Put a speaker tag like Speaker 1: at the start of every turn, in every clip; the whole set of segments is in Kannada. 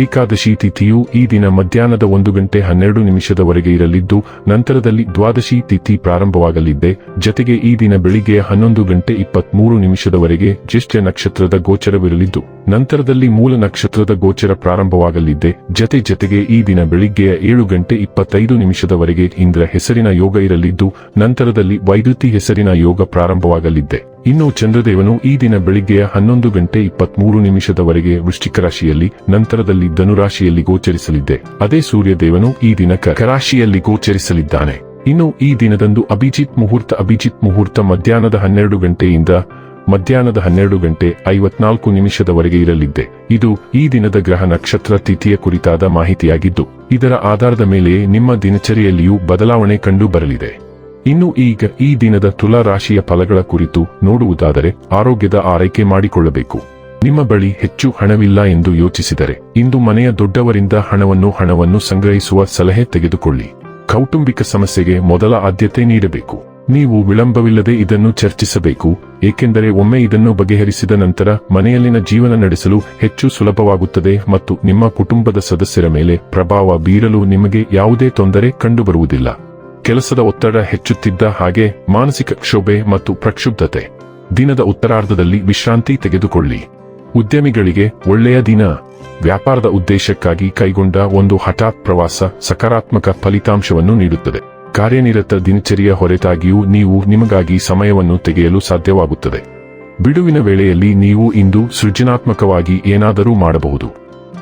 Speaker 1: ಏಕಾದಶಿ ತಿಥಿಯು ಈ ದಿನ ಮಧ್ಯಾಹ್ನದ ಒಂದು ಗಂಟೆ ಹನ್ನೆರಡು ನಿಮಿಷದವರೆಗೆ ಇರಲಿದ್ದು, ನಂತರದಲ್ಲಿ ದ್ವಾದಶಿ ತಿಥಿ ಪ್ರಾರಂಭವಾಗಲಿದೆ ಜತೆಗೆ ಈ ದಿನ ಬೆಳಿಗ್ಗೆ ಹನ್ನೊಂದು ಗಂಟೆ ಇಪ್ಪತ್ಮೂರು ನಿಮಿಷದವರೆಗೆ ಜ್ಯೇಷ್ಠ ನಕ್ಷತ್ರದ ಗೋಚರವಿರಲಿದ್ದು, ನಂತರದಲ್ಲಿ ಮೂಲ ನಕ್ಷತ್ರದ ಗೋಚರ ಪ್ರಾರಂಭವಾಗಲಿದ್ದೆ. ಜತೆ ಜತೆಗೆ ಈ ದಿನ ಬೆಳಿಗ್ಗೆಯ ಏಳು ಗಂಟೆ ಇಪ್ಪತ್ತೈದು ನಿಮಿಷದವರೆಗೆ ಇಂದ್ರ ಹೆಸರಿನ ಯೋಗ ಇರಲಿದ್ದು, ನಂತರದಲ್ಲಿ ವೈದ್ಯುತಿ ಹೆಸರಿನ ಯೋಗ ಪ್ರಾರಂಭವಾಗಲಿದ್ದೆ. ಇನ್ನು ಚಂದ್ರದೇವನು ಈ ದಿನ ಬೆಳಿಗ್ಗೆಯ ಹನ್ನೊಂದು ಗಂಟೆ ಇಪ್ಪತ್ಮೂರು ನಿಮಿಷದವರೆಗೆ ವೃಶ್ಚಿಕ ರಾಶಿಯಲ್ಲಿ ನಂತರದಲ್ಲಿ ಧನುರಾಶಿಯಲ್ಲಿ ಗೋಚರಿಸಲಿದ್ದೆ. ಅದೇ ಸೂರ್ಯದೇವನು ಈ ದಿನ ಕರಾಶಿಯಲ್ಲಿ ಗೋಚರಿಸಲಿದ್ದಾನೆ. ಇನ್ನು ಈ ದಿನದಂದು ಅಭಿಜಿತ್ ಮುಹೂರ್ತ ಅಭಿಜಿತ್ ಮುಹೂರ್ತ ಮಧ್ಯಾಹ್ನದ ಹನ್ನೆರಡು ಗಂಟೆಯಿಂದ ಮಧ್ಯಾಹ್ನದ ಹನ್ನೆರಡು ಗಂಟೆ ಐವತ್ನಾಲ್ಕು ನಿಮಿಷದವರೆಗೆ ಇರಲಿದ್ದೆ. ಇದು ಈ ದಿನದ ಗ್ರಹ ನಕ್ಷತ್ರ ತಿಥಿಯ ಕುರಿತಾದ ಮಾಹಿತಿಯಾಗಿದ್ದು, ಇದರ ಆಧಾರದ ಮೇಲೆಯೇ ನಿಮ್ಮ ದಿನಚರಿಯಲ್ಲಿಯೂ ಬದಲಾವಣೆ ಕಂಡು ಬರಲಿದೆ. ಇನ್ನು ಈಗ ಈ ದಿನದ ತುಲಾ ರಾಶಿಯ ಫಲಗಳ ಕುರಿತು ನೋಡುವುದಾದರೆ ಆರೋಗ್ಯದ ಆರೈಕೆ ಮಾಡಿಕೊಳ್ಳಬೇಕು. ನಿಮ್ಮ ಬಳಿ ಹೆಚ್ಚು ಹಣವಿಲ್ಲ ಎಂದು ಯೋಚಿಸಿದರೆ ಇಂದು ಮನೆಯ ದೊಡ್ಡವರಿಂದ ಹಣವನ್ನು ಹಣವನ್ನು ಸಂಗ್ರಹಿಸುವ ಸಲಹೆ ತೆಗೆದುಕೊಳ್ಳಿ. ಕೌಟುಂಬಿಕ ಸಮಸ್ಯೆಗೆ ಮೊದಲ ಆದ್ಯತೆ ನೀಡಬೇಕು. ನೀವು ವಿಳಂಬವಿಲ್ಲದೆ ಇದನ್ನು ಚರ್ಚಿಸಬೇಕು, ಏಕೆಂದರೆ ಒಮ್ಮೆ ಇದನ್ನು ಬಗೆಹರಿಸಿದ ನಂತರ ಮನೆಯಲ್ಲಿನ ಜೀವನ ನಡೆಸಲು ಹೆಚ್ಚು ಸುಲಭವಾಗುತ್ತದೆ ಮತ್ತು ನಿಮ್ಮ ಕುಟುಂಬದ ಸದಸ್ಯರ ಮೇಲೆ ಪ್ರಭಾವ ಬೀರಲು ನಿಮಗೆ ಯಾವುದೇ ತೊಂದರೆ ಕಂಡುಬರುವುದಿಲ್ಲ. ಕೆಲಸದ ಒತ್ತಡ ಹೆಚ್ಚುತ್ತಿದ್ದ ಹಾಗೆ ಮಾನಸಿಕ ಕ್ಷೋಭೆ ಮತ್ತು ಪ್ರಕ್ಷುಬ್ಧತೆ. ದಿನದ ಉತ್ತರಾರ್ಧದಲ್ಲಿ ವಿಶ್ರಾಂತಿ ತೆಗೆದುಕೊಳ್ಳಿ. ಉದ್ಯಮಿಗಳಿಗೆ ಒಳ್ಳೆಯ ದಿನ. ವ್ಯಾಪಾರದ ಉದ್ದೇಶಕ್ಕಾಗಿ ಕೈಗೊಂಡ ಒಂದು ಹಠಾತ್ ಪ್ರವಾಸ ಸಕಾರಾತ್ಮಕ ಫಲಿತಾಂಶವನ್ನು ನೀಡುತ್ತದೆ. ಕಾರ್ಯನಿರತ ದಿನಚರಿಯ ಹೊರತಾಗಿಯೂ ನೀವು ನಿಮಗಾಗಿ ಸಮಯವನ್ನು ತೆಗೆಯಲು ಸಾಧ್ಯವಾಗುತ್ತದೆ. ಬಿಡುವಿನ ವೇಳೆಯಲ್ಲಿ ನೀವು ಇಂದು ಸೃಜನಾತ್ಮಕವಾಗಿ ಏನಾದರೂ ಮಾಡಬಹುದು.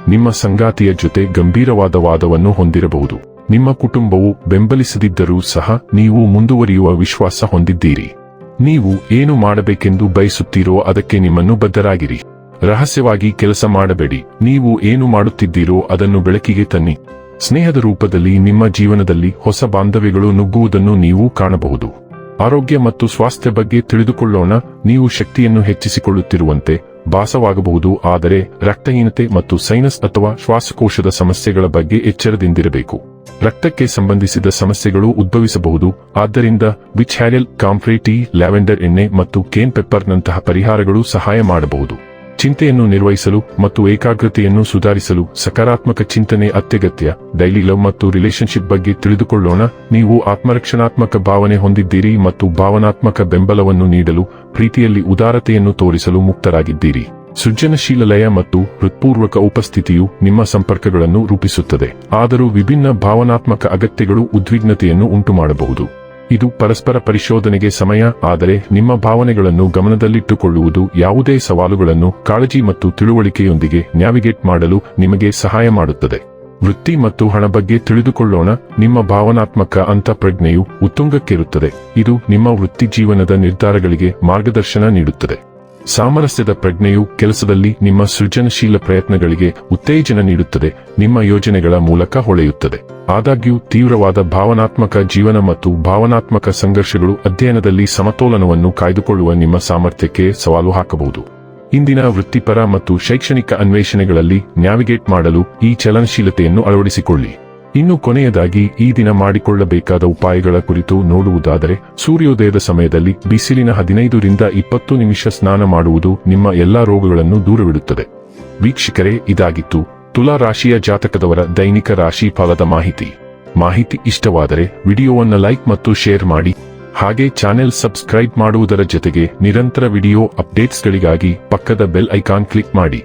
Speaker 1: ನಿಮ್ಮ ಸಂಗಾತಿಯ ಜೊತೆ ಗಂಭೀರವಾದ ವಾದವನ್ನು ಹೊಂದಿರಬಹುದು. ನಿಮ್ಮ ಕುಟುಂಬವು ಬೆಂಬಲಿಸದಿದ್ದರೂ ಸಹ ನೀವು ಮುಂದುವರಿಯುವ ವಿಶ್ವಾಸ ಹೊಂದಿದ್ದೀರಿ. ನೀವು ಏನು ಮಾಡಬೇಕೆಂದು ಬಯಸುತ್ತೀರೋ ಅದಕ್ಕೆ ನಿಮ್ಮನ್ನು ಬದ್ಧರಾಗಿರಿ. ರಹಸ್ಯವಾಗಿ ಕೆಲಸ ಮಾಡಬೇಡಿ. ನೀವು ಏನು ಮಾಡುತ್ತಿದ್ದೀರೋ ಅದನ್ನು ಬೆಳಕಿಗೆ ತನ್ನಿ. ಸ್ನೇಹದ ರೂಪದಲ್ಲಿ ನಿಮ್ಮ ಜೀವನದಲ್ಲಿ ಹೊಸ ಬಾಂಧವ್ಯಗಳು ನುಗ್ಗುವುದನ್ನು ನೀವು ಕಾಣಬಹುದು. ಆರೋಗ್ಯ ಮತ್ತು ಸ್ವಾಸ್ಥ್ಯ ಬಗ್ಗೆ ತಿಳಿದುಕೊಳ್ಳೋಣ. ನೀವು ಶಕ್ತಿಯನ್ನು ಹೆಚ್ಚಿಸಿಕೊಳ್ಳುತ್ತಿರುವಂತೆ ಭಾಸವಾಗಬಹುದು, ಆದರೆ ರಕ್ತಹೀನತೆ ಮತ್ತು ಸೈನಸ್ ಅಥವಾ ಶ್ವಾಸಕೋಶದ ಸಮಸ್ಯೆಗಳ ಬಗ್ಗೆ ಎಚ್ಚರದಿಂದಿರಬೇಕು. ರಕ್ತಕ್ಕೆ ಸಂಬಂಧಿಸಿದ ಸಮಸ್ಯೆಗಳು ಉದ್ಭವಿಸಬಹುದು. ಆದ್ದರಿಂದ ವಿಚ್ ಹ್ಯಾರಿಯಲ್ ಕಾಂಫ್ರೆ ಲ್ಯಾವೆಂಡರ್ ಎಣ್ಣೆ ಮತ್ತು ಕೇನ್ ಪೆಪ್ಪರ್ನಂತಹ ಪರಿಹಾರಗಳು ಸಹಾಯ ಮಾಡಬಹುದು. ಚಿಂತೆಯನ್ನು ನಿರ್ವಹಿಸಲು ಮತ್ತು ಏಕಾಗ್ರತೆಯನ್ನು ಸುಧಾರಿಸಲು ಸಕಾರಾತ್ಮಕ ಚಿಂತನೆ ಅತ್ಯಗತ್ಯ. ಡೈಲಿ ಲವ್ ಮತ್ತು ರಿಲೇಶನ್ಶಿಪ್ ಬಗ್ಗೆ ತಿಳಿದುಕೊಳ್ಳೋಣ. ನೀವು ಆತ್ಮರಕ್ಷಣಾತ್ಮಕ ಭಾವನೆ ಹೊಂದಿದ್ದೀರಿ ಮತ್ತು ಭಾವನಾತ್ಮಕ ಬೆಂಬಲವನ್ನು ನೀಡಲು ಪ್ರೀತಿಯಲ್ಲಿ ಉದಾರತೆಯನ್ನು ತೋರಿಸಲು ಮುಕ್ತರಾಗಿದ್ದೀರಿ. ಸೃಜನಶೀಲ ಲಯ ಮತ್ತು ಹೃತ್ಪೂರ್ವಕ ಉಪಸ್ಥಿತಿಯು ನಿಮ್ಮ ಸಂಪರ್ಕಗಳನ್ನು ರೂಪಿಸುತ್ತದೆ. ಆದರೂ ವಿಭಿನ್ನ ಭಾವನಾತ್ಮಕ ಅಗತ್ಯಗಳು ಉದ್ವಿಗ್ನತೆಯನ್ನು ಉಂಟುಮಾಡಬಹುದು. ಇದು ಪರಸ್ಪರ ಪರಿಶೋಧನೆಗೆ ಸಮಯ, ಆದರೆ ನಿಮ್ಮ ಭಾವನೆಗಳನ್ನು ಗಮನದಲ್ಲಿಟ್ಟುಕೊಳ್ಳುವುದು ಯಾವುದೇ ಸವಾಲುಗಳನ್ನು ಕಾಳಜಿ ಮತ್ತು ತಿಳುವಳಿಕೆಯೊಂದಿಗೆ ನ್ಯಾವಿಗೇಟ್ ಮಾಡಲು ನಿಮಗೆ ಸಹಾಯ ಮಾಡುತ್ತದೆ. ವೃತ್ತಿ ಮತ್ತು ಹಣ ಬಗ್ಗೆ ತಿಳಿದುಕೊಳ್ಳೋಣ. ನಿಮ್ಮ ಭಾವನಾತ್ಮಕ ಅಂತಃಪ್ರಜ್ಞೆಯು ಉತ್ತುಂಗಕ್ಕಿರುತ್ತದೆ. ಇದು ನಿಮ್ಮ ವೃತ್ತಿ ಜೀವನದ ನಿರ್ಧಾರಗಳಿಗೆ ಮಾರ್ಗದರ್ಶನ ನೀಡುತ್ತದೆ. ಸಾಮರಸ್ಯದ ಪ್ರಜ್ಞೆಯು ಕೆಲಸದಲ್ಲಿ ನಿಮ್ಮ ಸೃಜನಶೀಲ ಪ್ರಯತ್ನಗಳಿಗೆ ಉತ್ತೇಜನ ನೀಡುತ್ತದೆ, ನಿಮ್ಮ ಯೋಜನೆಗಳ ಮೂಲಕ ಹೊಳೆಯುತ್ತದೆ. ಆದಾಗ್ಯೂ, ತೀವ್ರವಾದ ಭಾವನಾತ್ಮಕ ಜೀವನ ಮತ್ತು ಭಾವನಾತ್ಮಕ ಸಂಘರ್ಷಗಳು ಅಧ್ಯಯನದಲ್ಲಿ ಸಮತೋಲನವನ್ನು ಕಾಯ್ದುಕೊಳ್ಳುವ ನಿಮ್ಮ ಸಾಮರ್ಥ್ಯಕ್ಕೆ ಸವಾಲು ಹಾಕಬಹುದು. ಇಂದಿನ ವೃತ್ತಿಪರ ಮತ್ತು ಶೈಕ್ಷಣಿಕ ಅನ್ವೇಷಣೆಗಳಲ್ಲಿ ನ್ಯಾವಿಗೇಟ್ ಮಾಡಲು ಈ ಚಲನಶೀಲತೆಯನ್ನು ಅಳವಡಿಸಿಕೊಳ್ಳಿ. ಇನ್ನು ಕೊನೆಯದಾಗಿ ಈ ದಿನ ಮಾಡಿಕೊಳ್ಳಬೇಕಾದ ಉಪಾಯಗಳ ಕುರಿತು ನೋಡುವುದಾದರೆ, ಸೂರ್ಯೋದಯದ ಸಮಯದಲ್ಲಿ ಬಿಸಿಲಿನ ಹದಿನೈದರಿಂದ ಇಪ್ಪತ್ತು ನಿಮಿಷ ಸ್ನಾನ ಮಾಡುವುದು ನಿಮ್ಮ ಎಲ್ಲಾ ರೋಗಗಳನ್ನು ದೂರವಿಡುತ್ತದೆ. ವೀಕ್ಷಕರೇ, ಇದಾಗಿತ್ತು ತುಲಾ ರಾಶಿಯ ಜಾತಕದವರ ದೈನಿಕ ರಾಶಿ ಫಲದ ಮಾಹಿತಿ. ಮಾಹಿತಿ ಇಷ್ಟವಾದರೆ ವಿಡಿಯೋವನ್ನು ಲೈಕ್ ಮತ್ತು ಶೇರ್ ಮಾಡಿ. ಹಾಗೆ ಚಾನೆಲ್ ಸಬ್ಸ್ಕ್ರೈಬ್ ಮಾಡುವುದರ ಜೊತೆಗೆ ನಿರಂತರ ವಿಡಿಯೋ ಅಪ್ಡೇಟ್ಸ್ಗಳಿಗಾಗಿ ಪಕ್ಕದ ಬೆಲ್ ಐಕಾನ್ ಕ್ಲಿಕ್ ಮಾಡಿ.